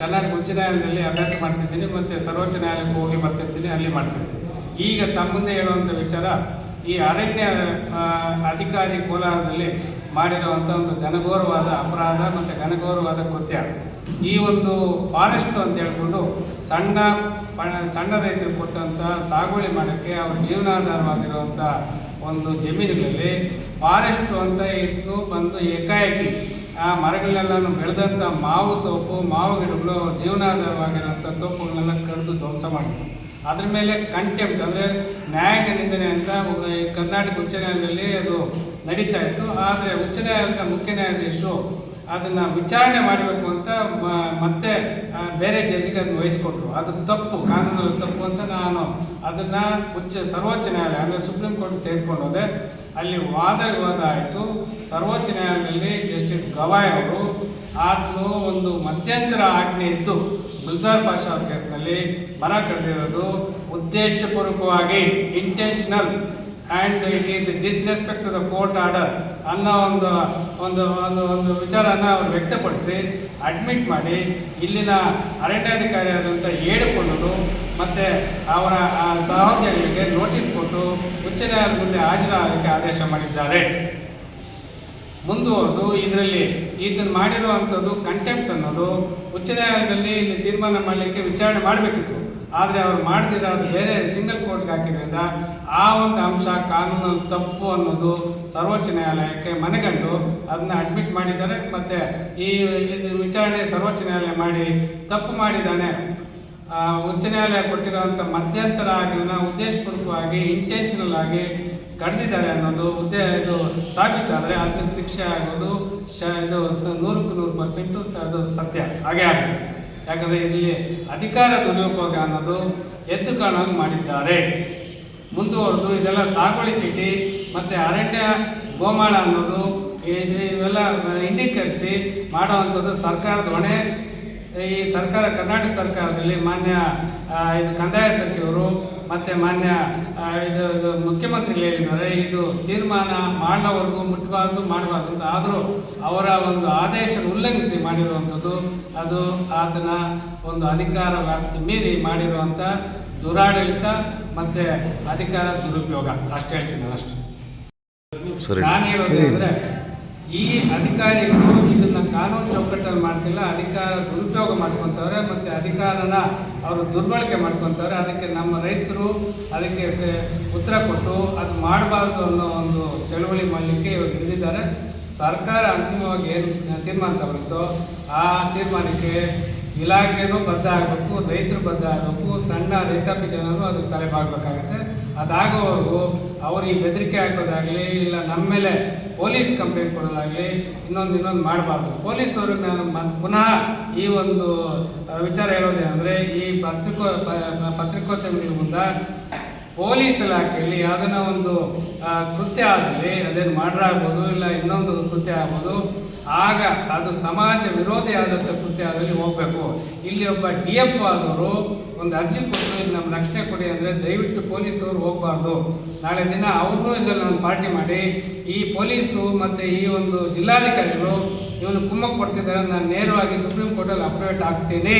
ಕರ್ನಾಟಕ ಉಚ್ಚ ನ್ಯಾಯಾಲಯದಲ್ಲಿ ಅಭ್ಯಾಸ ಮಾಡ್ತಿದ್ದೀನಿ ಮತ್ತು ಸರ್ವೋಚ್ಚ ನ್ಯಾಯಾಲಯಕ್ಕೆ ಹೋಗಿ ಬರ್ತಿರ್ತೀನಿ, ಅಲ್ಲಿ ಮಾಡ್ತಿದ್ದೀನಿ. ಈಗ ತಮ್ಮ ಮುಂದೆ ಹೇಳುವಂಥ ವಿಚಾರ, ಈ ಅರಣ್ಯ ಅಧಿಕಾರಿ ಕೋಲಾರದಲ್ಲಿ ಮಾಡಿರುವಂಥ ಒಂದು ಘನಘೋರವಾದ ಅಪರಾಧ ಮತ್ತು ಘನಘೋರವಾದ ಕೃತ್ಯ. ಈ ಒಂದು ಫಾರೆಸ್ಟ್ ಅಂತ ಹೇಳ್ಕೊಂಡು ಸಣ್ಣ ಪ- ಸಣ್ಣ ರೈತರು ಕೊಟ್ಟಂಥ ಸಾಗುವಳಿ ಮಾಡೋಕ್ಕೆ ಅವ್ರ ಜೀವನಾಧಾರವಾಗಿರುವಂಥ ಒಂದು ಜಮೀನುಗಳಲ್ಲಿ ಫಾರೆಸ್ಟ್ ಅಂತ ಇದ್ದು ಬಂದು ಏಕಾಏಕಿ ಆ ಮರಗಳನ್ನೆಲ್ಲ ಬೆಳೆದಂಥ ಮಾವು ತೋಪು, ಮಾವು ಗಿಡಗಳು ಜೀವನಾಧಾರವಾಗಿರೋಂಥ ತೋಪುಗಳನ್ನೆಲ್ಲ ಕಡಿದು ಧ್ವಂಸ ಮಾಡಿದ್ರು ಅದ್ರ ಮೇಲೆ ಕಂಟೆಂಪ್ಟ್ ಅಂದರೆ ನ್ಯಾಯಾಂಗ ನಿಂದನೆ ಅಂತ ಕರ್ನಾಟಕ ಉಚ್ಚ ನ್ಯಾಯಾಲಯದಲ್ಲಿ ಅದು ನಡೀತಾ ಇತ್ತು. ಆದರೆ ಉಚ್ಚ ನ್ಯಾಯಾಲಯದ ಮುಖ್ಯ ನ್ಯಾಯಾಧೀಶರು ಅದನ್ನು ವಿಚಾರಣೆ ಮಾಡಬೇಕು ಅಂತ ಮತ್ತೆ ಬೇರೆ ಜಡ್ಜಿಗೆ ಅದನ್ನು ವಹಿಸ್ಕೊಟ್ರು. ಅದು ತಪ್ಪು, ಕಾನೂನು ತಪ್ಪು ಅಂತ ನಾನು ಅದನ್ನು ಉಚ್ಚ ಸರ್ವೋಚ್ಚ ನ್ಯಾಯಾಲಯ, ಅಂದರೆ ಸುಪ್ರೀಂ ಕೋರ್ಟ್ ತೆಗೆದುಕೊಂಡು ಹೋದೆ. ಅಲ್ಲಿ ವಾದ ವಿವಾದ ಆಯಿತು. ಸರ್ವೋಚ್ಚ ನ್ಯಾಯಾಲಯದಲ್ಲಿ ಜಸ್ಟಿಸ್ ಗವಾಯ್ ಅವರು ಆತನು ಒಂದು ಮಧ್ಯಂತರ ಆಜ್ಞೆ ಇದ್ದು, ಗುಲ್ಜಾರ್ ಪಾಷಾ ಕೇಸ್ನಲ್ಲಿ ಮರ ಕಡ್ದಿರೋದು ಉದ್ದೇಶಪೂರ್ವಕವಾಗಿ intentional and it is disrespect to the court order ಅನ್ನೋ ಒಂದು ಒಂದು ಒಂದು ಒಂದು ವಿಚಾರನ ಅವರು ವ್ಯಕ್ತಪಡಿಸಿ ಅಡ್ಮಿಟ್ ಮಾಡಿ ಇಲ್ಲಿನ ಅರಣ್ಯಾಧಿಕಾರಿ ಆದಂಥ ಹೇಳಿಕೊಂಡರು ಮತ್ತು ಅವರ ಸಹೋದ್ಯೋಗಿಗಳಿಗೆ ನೋಟಿಸ್ ಕೊಟ್ಟು ಉಚ್ಚ ನ್ಯಾಯಾಲಯದ ಮುಂದೆ ಹಾಜರಾಗಲಿಕ್ಕೆ ಆದೇಶ ಮಾಡಿದ್ದಾರೆ. ಮುಂದುವರೆದು ಇದರಲ್ಲಿ ಇದನ್ನು ಮಾಡಿರುವಂಥದ್ದು ಕಂಟೆಂಪ್ಟ್ ಅನ್ನೋದು ಉಚ್ಚ ನ್ಯಾಯಾಲಯದಲ್ಲಿ ಇಲ್ಲಿ ತೀರ್ಮಾನ ಮಾಡಲಿಕ್ಕೆ ವಿಚಾರಣೆ ಮಾಡಬೇಕಿತ್ತು. ಆದರೆ ಅವ್ರು ಮಾಡದಿರ ಅದು ಬೇರೆ ಸಿಂಗಲ್ ಕೋರ್ಟ್ಗೆ ಹಾಕಿದ್ರಿಂದ ಆ ಒಂದು ಅಂಶ ಕಾನೂನು ತಪ್ಪು ಅನ್ನೋದು ಸರ್ವೋಚ್ಚ ನ್ಯಾಯಾಲಯಕ್ಕೆ ಮನೆಗಂಡು ಅದನ್ನ ಅಡ್ಮಿಟ್ ಮಾಡಿದ್ದಾರೆ ಮತ್ತು ಈ ವಿಚಾರಣೆ ಸರ್ವೋಚ್ಚ ನ್ಯಾಯಾಲಯ ಮಾಡಿ ತಪ್ಪು ಮಾಡಿದ್ದಾನೆ. ಉಚ್ಚ ನ್ಯಾಯಾಲಯ ಕೊಟ್ಟಿರುವಂಥ ಮಧ್ಯಂತರ ಆಜ್ಞೆನ ಉದ್ದೇಶಪೂರ್ವಕವಾಗಿ ಇಂಟೆನ್ಷನಲ್ ಆಗಿ ಕಡ್ದಿದ್ದಾರೆ ಅನ್ನೋದು ಉದ್ದೇ, ಇದು ಸಾಬೀತಾದರೆ ಅದಕ್ಕೆ ಶಿಕ್ಷೆ ಆಗೋದು ಶ, ಇದು ನೂರಕ್ಕೆ ನೂರು ಪರ್ಸೆಂಟು ಅದು ಸತ್ಯ. ಹಾಗೆ ಆಗುತ್ತೆ. ಯಾಕಂದರೆ ಇಲ್ಲಿ ಅಧಿಕಾರ ದುರುಪಯೋಗ ಅನ್ನೋದು ಎದ್ದು ಕಾಣೋಂಗೆ ಮಾಡಿದ್ದಾರೆ. ಮುಂದುವರೆದು ಇದೆಲ್ಲ ಸಾಗುವಳಿ ಚೀಟಿ, ಮತ್ತು ಅರಣ್ಯ, ಗೋಮಾಳ ಅನ್ನೋದು ಇದು ಇವೆಲ್ಲ ಇಂಡೀಕರಿಸಿ ಮಾಡುವಂಥದ್ದು ಸರ್ಕಾರದ ಹೊಣೆ. ಈ ಸರ್ಕಾರ, ಕರ್ನಾಟಕ ಸರ್ಕಾರದಲ್ಲಿ ಮಾನ್ಯ ಇದು ಕಂದಾಯ ಸಚಿವರು ಮತ್ತು ಮಾನ್ಯ ಇದು ಮುಖ್ಯಮಂತ್ರಿಗಳು ಹೇಳಿದ್ದಾರೆ ಇದು ತೀರ್ಮಾನ ಮಾಡೋವರೆಗೂ ಮುಟ್ಟಬಾರ್ದು ಮಾಡಬಾರ್ದು ಅಂತ. ಆದರೂ ಅವರ ಒಂದು ಆದೇಶ ಉಲ್ಲಂಘಿಸಿ ಮಾಡಿರುವಂಥದ್ದು ಅದು ಆತನ ಒಂದು ಅಧಿಕಾರ ವ್ಯಾಪ್ತಿ ಮೀರಿ ಮಾಡಿರುವಂಥ ದುರಾಡಳಿತ ಮತ್ತು ಅಧಿಕಾರ ದುರುಪಯೋಗ. ಅಷ್ಟು ಹೇಳ್ತೀನಿ ನಾನು ಅಷ್ಟು. ನಾನು ಹೇಳೋದು ಅಂದರೆ ಈ ಅಧಿಕಾರಿಗಳು ಇದನ್ನ ಕಾನೂನು ಚೌಕಟ್ಟಲ್ಲಿ ಮಾಡ್ತಿಲ್ಲ, ಅಧಿಕಾರ ದುರುಪಯೋಗ ಮಾಡ್ಕೊತವ್ರೆ ಮತ್ತು ಅಧಿಕಾರನ ಅವರು ದುರ್ಬಳಕೆ ಮಾಡ್ಕೊತವ್ರೆ. ಅದಕ್ಕೆ ನಮ್ಮ ರೈತರು ಅದಕ್ಕೆ ಉತ್ತರ ಕೊಟ್ಟು ಅದು ಮಾಡಬಾರ್ದು ಅನ್ನೋ ಒಂದು ಚಳವಳಿ ಮಾಡಲಿಕ್ಕೆ ಇವರು ಹಿಡಿದಿದ್ದಾರೆ. ಸರ್ಕಾರ ಅಂತಿಮವಾಗಿ ಏನು ತೀರ್ಮಾನ ತಗೊಳ್ತೋ ಆ ತೀರ್ಮಾನಕ್ಕೆ ಇಲಾಖೆಯೂ ಬದ್ಧ ಆಗಬೇಕು, ರೈತರು ಬದ್ಧ ಆಗಬೇಕು, ಸಣ್ಣ ರೈತಾಪಿ ಜನರು ಅದಕ್ಕೆ ತಲೆಬಾಗಬೇಕಾಗುತ್ತೆ ಅದಾಗೋವರೆಗೂ ಅವ್ರಿಗೆ ಬೆದರಿಕೆ ಹಾಕೋದಾಗಲಿ, ಇಲ್ಲ ನಮ್ಮ ಮೇಲೆ ಪೊಲೀಸ್ ಕಂಪ್ಲೇಂಟ್ ಕೊಡೋದಾಗಲಿ, ಇನ್ನೊಂದು ಇನ್ನೊಂದು ಮಾಡಬಾರ್ದು. ಪೊಲೀಸವ್ರಿಗೆ ನಾನು ಮತ್ತೆ ಪುನಃ ಈ ಒಂದು ವಿಚಾರ ಹೇಳೋದೇ ಅಂದರೆ ಈ ಪತ್ರಿಕೋ ಪತ್ರಿಕೋದ್ಯಮಿಗಳ ಮುಂದೆ ಪೊಲೀಸ್ ಇಲಾಖೆಯಲ್ಲಿ ಯಾವುದನ್ನ ಒಂದು ಕೃತ್ಯ ಆದಲ್ಲಿ ಅದೇನು ಮಾಡ್ರಾಗ್ಬೋದು ಇಲ್ಲ ಇನ್ನೊಂದು ಕೃತ್ಯ ಆಗ್ಬೋದು, ಆಗ ಅದು ಸಮಾಜ ವಿರೋಧಿ ಆದಂಥ ಕೃತ್ಯ ಆದಲ್ಲಿ ಹೋಗಬೇಕು. ಇಲ್ಲಿ ಒಬ್ಬ ಡಿ ಎಫ್ ಆದವರು ಒಂದು ಅರ್ಜಿ ಕೊಟ್ಟು ಇಲ್ಲಿ ನಮ್ಮ ರಕ್ಷಣೆ ಕೊಡಿ ಅಂದರೆ ದಯವಿಟ್ಟು ಪೊಲೀಸವರು ಹೋಗಬಾರ್ದು. ನಾಳೆ ದಿನ ಅವ್ರನ್ನೂ ಇದರಲ್ಲಿ ನಾನು ಪಾರ್ಟಿ ಮಾಡಿ, ಈ ಪೊಲೀಸು ಮತ್ತು ಈ ಒಂದು ಜಿಲ್ಲಾಧಿಕಾರಿಗಳು ಇವನು ಕುಮ್ಮಕ್ಕೆ ಕೊಡ್ತಿದ್ದಾರೆ ನಾನು ನೇರವಾಗಿ ಸುಪ್ರೀಂ ಕೋರ್ಟಲ್ಲಿ ಅಪ್ಡೇಟ್ ಆಗ್ತೀನಿ